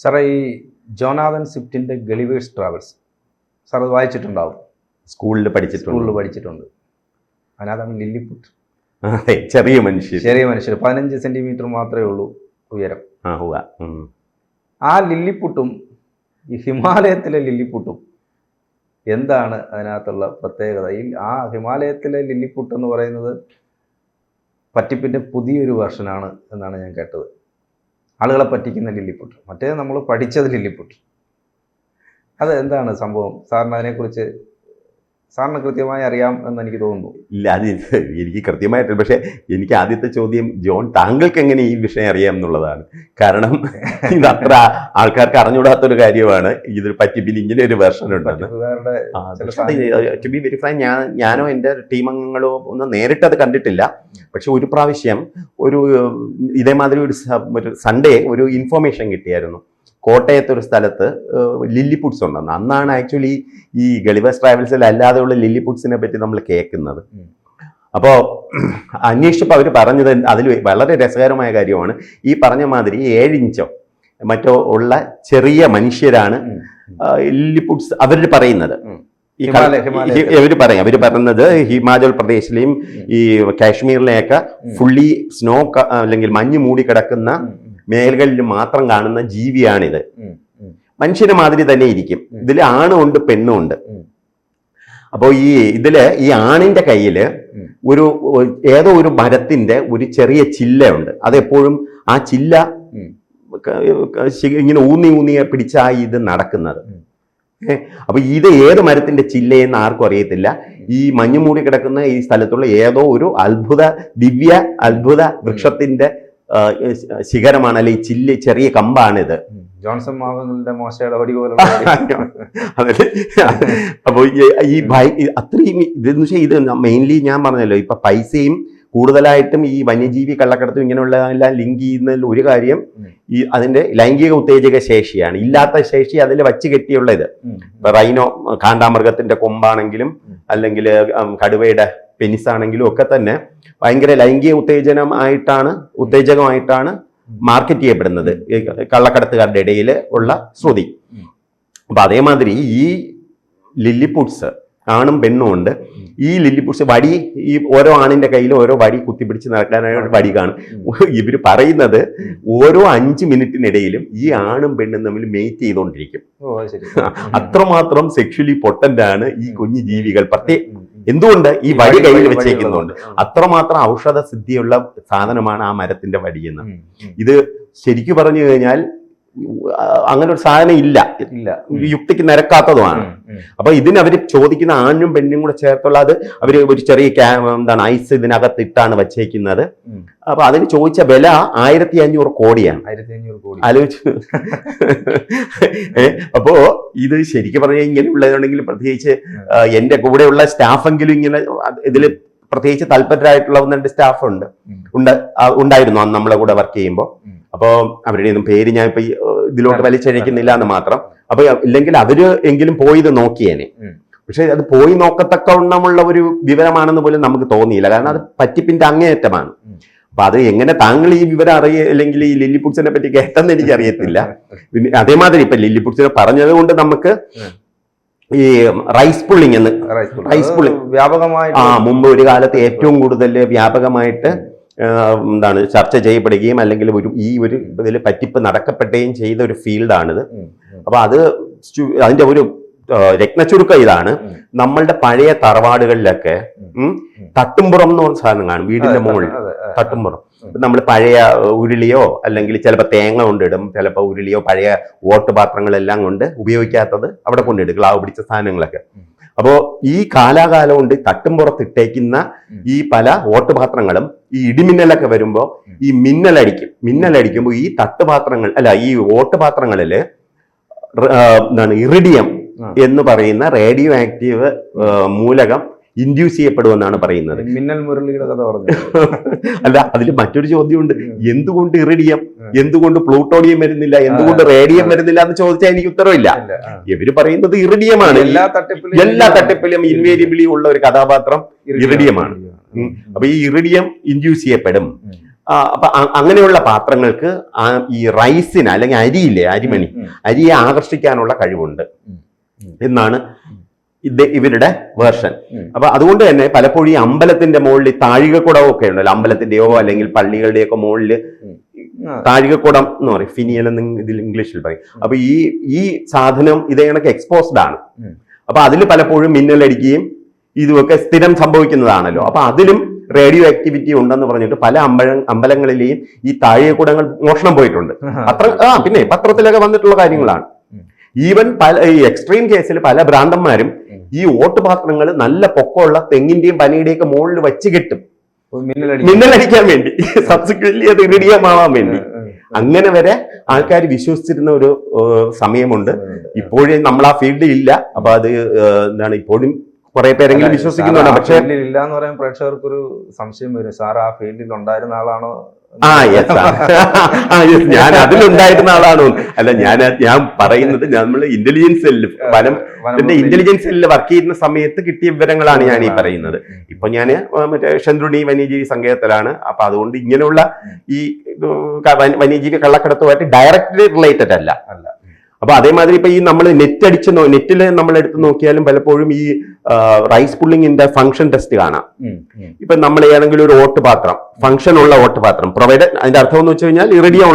സാറേ ഈ ജോനാഥൻ സ്വിഫ്റ്റിന്റെ ഗളിവേഴ്സ് ട്രാവൽസ് സാർ അത് വായിച്ചിട്ടുണ്ടാവും. സ്കൂളിൽ പഠിച്ചിട്ടുണ്ട്. സ്കൂളിൽ പഠിച്ചിട്ടുണ്ട്. അതിനകത്താണ് ലില്ലിപുട്ട് അതെ ചെറിയ മനുഷ്യർ ചെറിയ മനുഷ്യർ പതിനഞ്ച് സെന്റിമീറ്റർ മാത്രമേ ഉള്ളൂ ഉയരം. ആ ലില്ലിപുട്ടും ഈ ഹിമാലയത്തിലെ ലില്ലിപുട്ടും എന്താണ് അതിനകത്തുള്ള പ്രത്യേകത? ഈ ആ ഹിമാലയത്തിലെ ലില്ലിപുട്ട് എന്ന് പറയുന്നത് പറ്റിപ്പിന്റെ പുതിയൊരു വെർഷനാണ് എന്നാണ് ഞാൻ കേട്ടത്. ആളുകളെ പറ്റിക്കുന്ന ലില്ലിപ്പുട്ട്. മറ്റേ നമ്മൾ പഠിച്ചത് ലില്ലിപ്പുട്ട്. അതെന്താണ് സംഭവം? സാറിന് അതിനെക്കുറിച്ച് സാറിന് കൃത്യമായി അറിയാം എന്ന് എനിക്ക് തോന്നുന്നു. ഇല്ല അത് എനിക്ക് കൃത്യമായിട്ട് പക്ഷേ എനിക്ക് ആദ്യത്തെ ചോദ്യം ജോൺ താങ്കൾക്ക് എങ്ങനെ ഈ വിഷയം അറിയാം എന്നുള്ളതാണ്. കാരണം ഇത് അത്ര ആൾക്കാർക്ക് അറിഞ്ഞുകൂടാത്തൊരു കാര്യമാണ്. ഇതിൽ പറ്റി പിന്നെ ഇങ്ങനെ ഒരു വെർഷൻ ഉണ്ടെന്ന്. ടു ബി വെരിഫൈ ഞാൻ ഞാനോ എന്റെ ടീം അംഗങ്ങളോ ഒന്നും നേരിട്ട് അത് കണ്ടിട്ടില്ല. പക്ഷെ ഒരു പ്രാവശ്യം ഒരു ഇതേമാതിരി ഒരു സൺഡേ ഒരു ഇൻഫോർമേഷൻ കിട്ടിയായിരുന്നു. കോട്ടയത്ത് ഒരു സ്ഥലത്ത് ലില്ലിപുട്സ് ഉണ്ടെന്ന്. അന്നാണ് ആക്ച്വലി ഈ ഗളിവേഴ്സ് ട്രാവൽസിൽ അല്ലാതെയുള്ള ലില്ലിപുട്സിനെ പറ്റി നമ്മൾ കേൾക്കുന്നത്. അപ്പോൾ അന്വേഷിച്ചപ്പോൾ അവർ പറഞ്ഞത് അതിൽ വളരെ രസകരമായ കാര്യമാണ്. ഈ പറഞ്ഞ മാതിരി ഏഴിഞ്ചോ മറ്റോ ഉള്ള ചെറിയ മനുഷ്യരാണ് ലില്ലി ലില്ലിപുട്സ് അവർ പറയുന്നത്. ഈ ഇവർ പറയും. അവർ പറയുന്നത് ഹിമാചൽ പ്രദേശിലെയും ഈ കാശ്മീരിലെയൊക്കെ ഫുള്ളി സ്നോ അല്ലെങ്കിൽ മഞ്ഞ് മൂടി കിടക്കുന്ന മേഖലകളിൽ മാത്രം കാണുന്ന ജീവിയാണിത്. ഉം, മാതിരി തന്നെ ഇരിക്കും. ഇതിൽ ആണും ഉണ്ട് പെണ്ണും ഉണ്ട്. അപ്പോൾ ഈ ഇതിൽ ഈ ആണിന്റെ കയ്യിൽ ഒരു ഏതോ ഒരു മരത്തിന്റെ ഒരു ചെറിയ ചില്ലയുണ്ട്. അതെപ്പോഴും ആ ചില്ല ഇങ്ങനെ ഊന്നി ഊന്നിയ പിടിച്ചാ ഇത് നടക്കുന്നത്. അപ്പൊ ഇത് ഏത് മരത്തിന്റെ ചില്ലയെന്ന് ആർക്കും അറിയത്തില്ല. ഈ മഞ്ഞുമൂടി കിടക്കുന്ന ഈ സ്ഥലത്തുള്ള ഏതോ ഒരു അത്ഭുത ദിവ്യ അത്ഭുത വൃക്ഷത്തിന്റെ ശിഖരമാണ് അല്ലെ ചില്ല ചെറിയ കമ്പാണിത്. ഇത് ജോൺസൺ മാവുകളുടെ മോശയുടെ വടി പോലെ അതെ. അപ്പൊ ഈ- ഭയ അത്രയും ഇതെന്ന് വെച്ചാൽ ഇത് മെയിൻലി ഞാൻ പറഞ്ഞല്ലോ ഇപ്പൊ പൈസയും കൂടുതലായിട്ടും ഈ വന്യജീവി കള്ളക്കടത്തും ഇങ്ങനെയുള്ള എല്ലാം ലിങ്ക് ചെയ്യുന്നതിൽ ഒരു കാര്യം ഈ അതിന്റെ ലൈംഗിക ഉത്തേജക ശേഷിയാണ്. ഇല്ലാത്ത ശേഷി അതിൽ വച്ച് കെട്ടിയുള്ള ഇത്. റൈനോ കാണ്ടാമൃഗത്തിന്റെ കൊമ്പാണെങ്കിലും അല്ലെങ്കിൽ കടുവയുടെ പെനിസ് ആണെങ്കിലും ഒക്കെ തന്നെ ഭയങ്കര ലൈംഗിക ഉത്തേജനമായിട്ടാണ് ഉത്തേജകമായിട്ടാണ് മാർക്കറ്റ് ചെയ്യപ്പെടുന്നത്. കള്ളക്കടത്തുകാരുടെ ഇടയിൽ ഉള്ള ശ്രുതി. അപ്പൊ അതേമാതിരി ഈ ലില്ലിപുട്സ് ആണും പെണ്ണും ഉണ്ട്. ഈ ലില്ലിപുട്സ് വടി ഈ ഓരോ ആണിന്റെ കയ്യിൽ ഓരോ വടി കുത്തിപ്പിടിച്ച് നടക്കാനായിട്ട് വടി കാണും. ഇവർ പറയുന്നത് ഓരോ അഞ്ച് മിനിറ്റിനിടയിലും ഈ ആണും പെണ്ണും തമ്മിൽ മെയ്റ്റ് ചെയ്തുകൊണ്ടിരിക്കും അത്രമാത്രം സെക്ഷലി പൊട്ടന്റ് ആണ് ഈ കുഞ്ഞു ജീവികൾ. പ്രത്യേക. എന്തുകൊണ്ട് ഈ വടി കയ്യിൽ വെച്ചേക്കുന്നുണ്ട് അത്രമാത്രം ഔഷധ സിദ്ധിയുള്ള സാധനമാണ് ആ മരത്തിന്റെ വടിയെന്ന്. ഇത് ശരിക്കു പറഞ്ഞു കഴിഞ്ഞാൽ അങ്ങനെ ഒരു സാധനം ഇല്ല. ഇല്ല. യുക്തിക്ക് നിരക്കാത്തതുമാണ്. അപ്പൊ ഇതിന് അവർ ചോദിക്കുന്ന ആണും പെണ്ണും കൂടെ ചേർത്തുള്ള അത് അവർ ഒരു ചെറിയ എന്താണ് ഐസ് ഇതിനകത്ത് ഇട്ടാണ് വച്ചേക്കുന്നത്. അപ്പൊ അതിന് ചോദിച്ച വില ആയിരത്തി അഞ്ഞൂറ് കോടിയാണ് ആലോചിച്ചു അപ്പോ ഇത് ശരിക്കും പറഞ്ഞാൽ ഇങ്ങനെ ഉള്ളതുണ്ടെങ്കിൽ പ്രത്യേകിച്ച് എന്റെ കൂടെയുള്ള സ്റ്റാഫെങ്കിലും ഇങ്ങനെ ഇതിൽ പ്രത്യേകിച്ച് താല്പര്യമായിട്ടുള്ള ഒന്ന് രണ്ട് സ്റ്റാഫ് ഉണ്ട് ഉണ്ട് ഉണ്ടായിരുന്നു അന്ന് നമ്മളെ കൂടെ വർക്ക് ചെയ്യുമ്പോൾ. അപ്പോൾ അവരുടെ ഒന്നും പേര് ഞാൻ ഇപ്പൊ ഇതിലോട്ട് വലിച്ചഴിക്കുന്നില്ല എന്ന് മാത്രം. അപ്പൊ ഇല്ലെങ്കിൽ അവർ എങ്കിലും പോയി ഇത് നോക്കിയേനെ. പക്ഷെ അത് പോയി നോക്കത്തക്കവണ്ണമുള്ള ഒരു വിവരമാണെന്ന് പോലും നമുക്ക് തോന്നിയില്ല. കാരണം അത് പറ്റിപ്പിന്റെ അങ്ങേയറ്റമാണ്. അപ്പൊ അത് എങ്ങനെ താങ്കൾ ഈ വിവരം അറിയ അല്ലെങ്കിൽ ഈ ലില്ലിപുക്സിനെ പറ്റി കേട്ടെന്ന് എനിക്ക് അറിയത്തില്ല. പിന്നെ അതേമാതിരി ഇപ്പൊ ലില്ലിപുക്സിനെ പറഞ്ഞത് കൊണ്ട് നമുക്ക് ഈ റൈസ് പുള്ളിങ് എന്ന് റൈസ് പുള്ളിങ് വ്യാപകമായി വ്യാപകമായിട്ട് ആ മുമ്പ് ഒരു കാലത്ത് ഏറ്റവും കൂടുതൽ വ്യാപകമായിട്ട് എന്താണ് ചർച്ച ചെയ്യപ്പെടുകയും അല്ലെങ്കിൽ ഒരു ഈ ഒരു ഇതിൽ പറ്റിപ്പ് നടക്കപ്പെടുകയും ചെയ്ത ഒരു ഫീൽഡാണിത്. അപ്പോൾ അത് അതിന്റെ അതിന്റെ ഒരു രത്നച്ചുരുക്കം ഇതാണ്. നമ്മളുടെ പഴയ തറവാടുകളിലൊക്കെ തട്ടുംപുറം എന്ന് പറഞ്ഞ സാധനം കാണും വീടിന്റെ മുകളിൽ. തട്ടുംപുറം. നമ്മൾ പഴയ ഉരുളിയോ അല്ലെങ്കിൽ ചിലപ്പോൾ തേങ്ങ കൊണ്ടിടും ചിലപ്പോൾ ഉരുളിയോ പഴയ ഓട്ടുപാത്രങ്ങളെല്ലാം കൊണ്ട് ഉപയോഗിക്കാത്തത് അവിടെ കൊണ്ടിടും ക്ലാവ് പിടിച്ച സാധനങ്ങളൊക്കെ. അപ്പോൾ ഈ കാലാകാലം കൊണ്ട് തട്ടുംപുറത്തിട്ടേക്കുന്ന. ഈ പല ഓട്ടുപാത്രങ്ങളും ഈ ഇടിമിന്നലൊക്കെ വരുമ്പോൾ. ഈ മിന്നലടിക്കും മിന്നലടിക്കുമ്പോൾ ഈ തട്ടുപാത്രങ്ങൾ അല്ല ഈ ഓട്ടുപാത്രങ്ങളിൽ എന്താണ് ഇറിഡിയം എന്ന് പറയുന്ന റേഡിയോ ആക്റ്റീവ് മൂലകം ഇൻഡ്യൂസ് ചെയ്യപ്പെടുമെന്നാണ് പറയുന്നത്. മിന്നൽ മുരളിയുടെ കഥ പറഞ്ഞു? അല്ല അതിൽ മറ്റൊരു ചോദ്യമുണ്ട്. എന്തുകൊണ്ട് ഇറിഡിയം. എന്തുകൊണ്ട് പ്ലൂട്ടോണിയം വരുന്നില്ല എന്തുകൊണ്ട് റേഡിയം വരുന്നില്ല എന്ന് ചോദിച്ചാൽ എനിക്ക് ഉത്തരവില്ല. ഇവർ പറയുന്നത് ഇറിഡിയമാണ് എല്ലാ തട്ടിപ്പിലും എല്ലാ തട്ടിപ്പിലും ഇൻവേരിയബിളി ഉള്ള ഒരു കഥാപാത്രം ഇറിഡിയമാണ്. അപ്പൊ ഈ ഇറിഡിയം ഇൻഡ്യൂസ് ചെയ്യപ്പെടും. അപ്പൊ അങ്ങനെയുള്ള പാത്രങ്ങൾക്ക് ഈ റൈസിന് അല്ലെങ്കിൽ അരിയില്ലേ അരിമണി അരിയെ ആകർഷിക്കാനുള്ള കഴിവുണ്ട്. എന്നാണ് ഇത് ഇവരുടെ വേർഷൻ. അപ്പൊ അതുകൊണ്ട് തന്നെ പലപ്പോഴും ഈ അമ്പലത്തിന്റെ മുകളിൽ ഈ താഴികക്കുടവും ഒക്കെ ഉണ്ടല്ലോ. അമ്പലത്തിന്റെയോ അല്ലെങ്കിൽ പള്ളികളുടെയോ ഒക്കെ മുകളിൽ താഴികക്കുടം എന്ന് പറയും. ഫിനിയൽ എന്ന് ഇതിൽ ഇംഗ്ലീഷിൽ പറയും. അപ്പൊ ഈ ഈ സാധനം ഇത് കണക്ക് എക്സ്പോസ്ഡ് ആണ്. അപ്പൊ അതിൽ പലപ്പോഴും മിന്നലടിക്കുകയും ഇതുമൊക്കെ സ്ഥിരം സംഭവിക്കുന്നതാണല്ലോ. അപ്പൊ അതിലും റേഡിയോ ആക്ടിവിറ്റി ഉണ്ടെന്ന് പറഞ്ഞിട്ട് പല അമ്പഴ അമ്പലങ്ങളിലെയും ഈ താഴികക്കുടങ്ങൾ മോഷണം പോയിട്ടുണ്ട്. അത്ര ആ പിന്നെ പത്രത്തിലൊക്കെ വന്നിട്ടുള്ള കാര്യങ്ങളാണ്. ഈവൻ പല ഈ എക്സ്ട്രീം കേസിൽ പല ഭ്രാന്തന്മാരും ഈ ഓട്ടുപാത്രങ്ങൾ നല്ല പൊക്കമുള്ള തെങ്ങിന്റെയും പനയുടെയും ഒക്കെ മുകളിൽ വെച്ച് കെട്ടും. മിന്നലടിക്കാൻ വേണ്ടി. സബ്സിക്വന്റ്ലി അത് ഇറിഡിയമാവാൻ വേണ്ടി. അങ്ങനെ വരെ ആൾക്കാർ വിശ്വസിച്ചിരുന്ന ഒരു സമയമുണ്ട്. ഇപ്പോഴും നമ്മൾ ആ ഫീൽഡിൽ ഇല്ല. അപ്പൊ അത് എന്താണ് ഇപ്പോഴും കുറെ പേരെങ്കിലും വിശ്വസിക്കുന്നുണ്ട്. പക്ഷേ ഇല്ല എന്ന് പറയാൻ പ്രേക്ഷകർക്ക് ഒരു സംശയം വരും. സാർ ആ ഫീൽഡിൽ ഉണ്ടായിരുന്ന ആളാണോ ആ യെസ് ആ യെസ് ഞാൻ അതിലുണ്ടായിരുന്ന ആളാണ്? അല്ല ഞാൻ ഞാൻ പറയുന്നത് നമ്മൾ ഇന്റലിജൻസ് സെല്ലിൽ വനം വനം ഇന്റലിജൻസ് സെല്ലിൽ വർക്ക് ചെയ്യുന്ന സമയത്ത് കിട്ടിയ വിവരങ്ങളാണ് ഞാൻ ഈ പറയുന്നത്. ഇപ്പൊ ഞാൻ മറ്റേ ശന്ദ്രുണി വന്യജീവി സങ്കേതത്തിലാണ്. അപ്പൊ അതുകൊണ്ട് ഇങ്ങനെയുള്ള ഈ വന്യജീവി കള്ളക്കടത്തുമായിട്ട് ഡയറക്റ്റ്ലി റിലേറ്റഡ് അല്ല. അല്ല. അപ്പൊ അതേമാതിരി ഇപ്പൊ ഈ നമ്മൾ നെറ്റ് അടിച്ച് നെറ്റിൽ നമ്മൾ എടുത്ത് നോക്കിയാലും പലപ്പോഴും ഈ റൈസ് പുള്ളിങ്ങിന്റെ ഫംഗ്ഷൻ ടെസ്റ്റ് കാണാം. ഇപ്പൊ നമ്മൾ ഏതെങ്കിലും ഒരു ഓട്ടുപാത്രം ഫംഗ്ഷൻ ഉള്ള ഓട്ട് പാത്രം പ്രൊവൈഡ് അതിന്റെ അർത്ഥം എന്ന് വെച്ച് കഴിഞ്ഞാൽ ഇറിഡിയം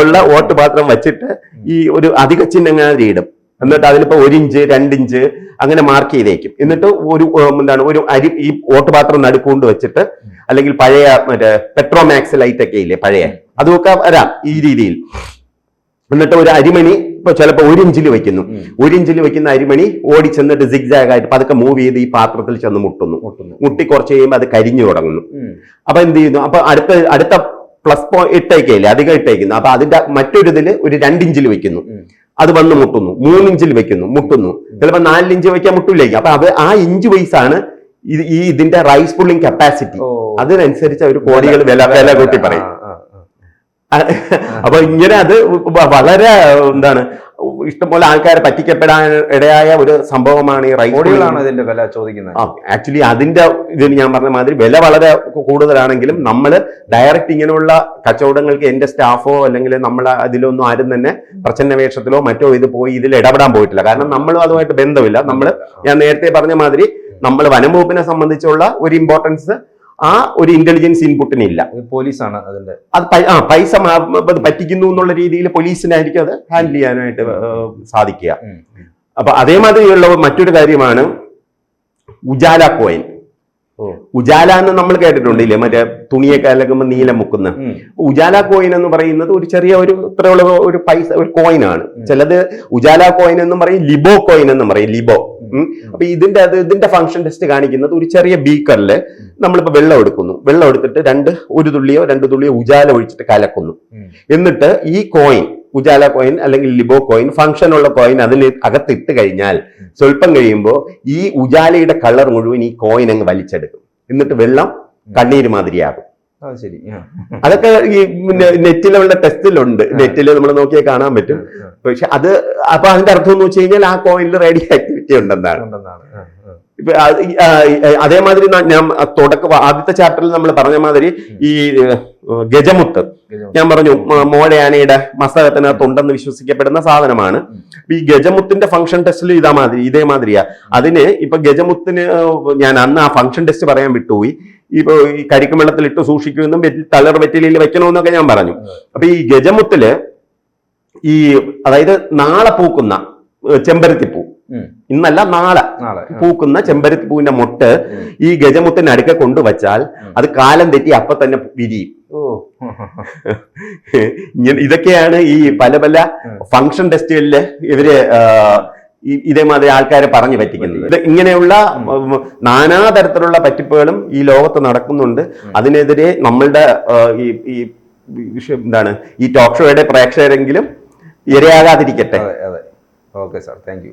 ഉള്ള ഓട്ട് പാത്രം വെച്ചിട്ട് ഈ ഒരു അധിക ചിഹ്നങ്ങൾ ഇടും. എന്നിട്ട് അതിലിപ്പോ ഒരു ഇഞ്ച് രണ്ട് ഇഞ്ച് അങ്ങനെ മാർക്ക് ചെയ്തേക്കും. എന്നിട്ട് ഒരു എന്താണ് ഒരു അരി ഈ ഓട്ടുപാത്രം നടുക്കൊണ്ട് വെച്ചിട്ട് അല്ലെങ്കിൽ പഴയ മറ്റേ പെട്രോമാക്സ് ലൈറ്റ് ഒക്കെ ഇല്ലേ പഴയ അതൊക്കെ വരാം ഈ രീതിയിൽ. എന്നിട്ട് ഒരു അരിമണി ഇപ്പൊ ചിലപ്പോൾ ഒരു ഇഞ്ചിൽ വെക്കുന്നു. ഒരു ഇഞ്ചിൽ വെക്കുന്ന അരിമണി ഓടി ചെന്നിട്ട് സിഗ്സാഗ് ആയിട്ട് പതുക്കെ മൂവ് ചെയ്ത് ഈ പാത്രത്തിൽ ചെന്ന് മുട്ടുന്നു. മുട്ടി കുറച്ച് കഴിയുമ്പോൾ അത് കരിഞ്ഞു തുടങ്ങുന്നു. അപ്പൊ എന്ത് ചെയ്യുന്നു? അപ്പൊ അടുത്ത അടുത്ത പ്ലസ് പോയിന്റ് ഇട്ടേക്കയില്ലേ? അധികം ഇട്ടേക്കുന്നു. അപ്പൊ അതിന്റെ മറ്റൊരു ഇതിൽ ഒരു രണ്ടിഞ്ചിൽ വെക്കുന്നു. അത് വന്ന് മുട്ടുന്നു. മൂന്നിഞ്ചിൽ വെക്കുന്നു. മുട്ടുന്നു. ചിലപ്പോൾ നാലിഞ്ച് വെക്കാൻ മുട്ടില്ലേക്ക്. അപ്പൊ അത് ആ ഇഞ്ച് വൈസ് ആണ് ഈ ഇതിന്റെ റൈസ് പുള്ളിങ് കപ്പാസിറ്റി അതിനനുസരിച്ച് അവർ കോടികൾ വില വില കൂട്ടി പറയും. അപ്പൊ ഇങ്ങനെ അത് വളരെ എന്താണ് ഇഷ്ടംപോലെ ആൾക്കാരെ പറ്റിക്കപ്പെടാൻ ഇടയായ ഒരു സംഭവമാണ് ഈ റൈഡുകളാണ് ഇതിന്റെ വില ചോദിക്കുന്നത്? ആക്ച്വലി അതിന്റെ ഇതിന് ഞാൻ പറഞ്ഞ മാതിരി വില വളരെ കൂടുതലാണെങ്കിലും നമ്മൾ ഡയറക്റ്റ് ഇങ്ങനെയുള്ള കച്ചവടങ്ങൾക്ക് എന്റെ സ്റ്റാഫോ അല്ലെങ്കിൽ നമ്മൾ അതിലൊന്നും ആരും തന്നെ പ്രച്ഛന്നവേഷത്തിലോ മറ്റോ ഇത് പോയി ഇതിൽ ഇടപെടാൻ പോയിട്ടില്ല. കാരണം നമ്മളും അതുമായിട്ട് ബന്ധമില്ല. നമ്മൾ ഞാൻ നേരത്തെ പറഞ്ഞ മാതിരി നമ്മൾ വനം വകുപ്പിനെ സംബന്ധിച്ചുള്ള ഒരു ഇമ്പോർട്ടൻസ് ആ ഒരു ഇന്റലിജൻസ് ഇൻപുട്ടിന് ഇല്ല. പോലീസാണ് അതിന്റെ. അത് ആ പൈസ പറ്റിക്കുന്നു എന്നുള്ള രീതിയിൽ പോലീസിനായിരിക്കും അത് ഹാൻഡിൽ ചെയ്യാനായിട്ട് സാധിക്കുക. അപ്പൊ അതേമാതിരിയുള്ള മറ്റൊരു കാര്യമാണ് ഉജാല കോയിൻ ഉജാല എന്ന് നമ്മൾ കേട്ടിട്ടുണ്ട് ഇല്ലേ മറ്റേ തുണിയൊക്കെ അലക്കുമ്പോൾ നീലം മുക്കുന്ന. ഉജാല കോയിൻ എന്ന് പറയുന്നത് ഒരു ചെറിയ ഒരു ഇത്രയുള്ള ഒരു പൈസ ഒരു കോയിൻ ആണ്. ചിലത് ഉജാല കോയിൻ എന്നും പറയും ലിബോ കോയിൻ എന്നും പറയും ലിബോ. അപ്പൊ ഇതിന്റെ അത് ഇതിന്റെ ഫംഗ്ഷൻ ടെസ്റ്റ് കാണിക്കുന്നത് ഒരു ചെറിയ ബീക്കറിൽ നമ്മളിപ്പോ വെള്ളം എടുക്കുന്നു. വെള്ളം എടുത്തിട്ട് രണ്ട് ഒരു തുള്ളിയോ രണ്ട് തുള്ളിയോ ഉജാല ഒഴിച്ചിട്ട് കലക്കുന്നു. എന്നിട്ട് ഈ കോയിൻ ഉജാല കോയിൻ അല്ലെങ്കിൽ ലിബോ കോയിൻ ഫംഗ്ഷൻ ഉള്ള കോയിൻ അതിന് അകത്തിട്ട് കഴിഞ്ഞാൽ സ്വല്പം കഴിയുമ്പോൾ ഈ ഉജാലയുടെ കളർ മുഴുവൻ ഈ കോയിൻ അങ്ങ് വലിച്ചെടുക്കും. എന്നിട്ട് വെള്ളം കണ്ണീര് മാതിരിയാകും. ശരി. അതൊക്കെ ഈ നെറ്റിലുള്ള ടെസ്റ്റിലുണ്ട് നെറ്റിൽ നമ്മൾ നോക്കിയാൽ കാണാൻ പറ്റും. പക്ഷെ അത് അപ്പൊ അതിന്റെ അർത്ഥം എന്ന് വെച്ച് കഴിഞ്ഞാൽ ആ കോയിനിൽ റേഡിയോ ആക്ടിവിറ്റി ആ. ഇപ്പൊ അതേമാതിരി ഞാൻ തുടക്ക ആദ്യത്തെ ചാപ്റ്ററിൽ നമ്മൾ പറഞ്ഞ മാതിരി ഈ ഗജമുത്ത്. ഞാൻ പറഞ്ഞു മോഴയാനയുടെ മസ്തകത്തിനകത്തുണ്ടെന്ന് വിശ്വസിക്കപ്പെടുന്ന സാധനമാണ്. ഈ ഗജമുത്തിന്റെ ഫംഗ്ഷൻ ടെസ്റ്റിൽ ഇതാ മാതിരി ഇതേ മാതിരിയാ. അതിന് ഇപ്പൊ ഗജമുത്തിന് ഞാൻ അന്ന് ആ ഫംഗ്ഷൻ ടെസ്റ്റ് പറയാൻ വിട്ടുപോയി. ഇപ്പൊ ഈ കരിക്കും വെള്ളത്തിൽ ഇട്ട് സൂക്ഷിക്കുമെന്നും തളർ വെറ്റിലയിൽ വെക്കണമെന്നൊക്കെ ഞാൻ പറഞ്ഞു. അപ്പൊ ഈ ഗജമുത്തിൽ ഈ അതായത് നാളെ പൂക്കുന്ന ചെമ്പരത്തിപ്പൂ. ഇന്നല്ല നാളെ. പൂക്കുന്ന ചെമ്പരത്തി പൂവിന്റെ മൊട്ട് ഈ ഗജമുത്തിന് അടുക്ക കൊണ്ടുവച്ചാൽ അത് കാലം തെറ്റി അപ്പൊ തന്നെ വിരിയും. ഇതൊക്കെയാണ് ഈ പല പല ഫങ്ഷൻ ഫംഗ്ഷൻ ടെസ്റ്റുകളിൽ ഇവർ ഇതേമാതിരി ആൾക്കാരെ പറഞ്ഞു പറ്റിക്കുന്നത്. ഇത് ഇങ്ങനെയുള്ള നാനാതരത്തിലുള്ള പറ്റിപ്പുകളും ഈ ലോകത്ത് നടക്കുന്നുണ്ട്. അതിനെതിരെ നമ്മളുടെ ഈ വിഷയം എന്താണ് ഈ ടോക്ക് ഷോയുടെ പ്രേക്ഷകരെങ്കിലും ഇരയാകാതിരിക്കട്ടെ. Okay sir. Thank you.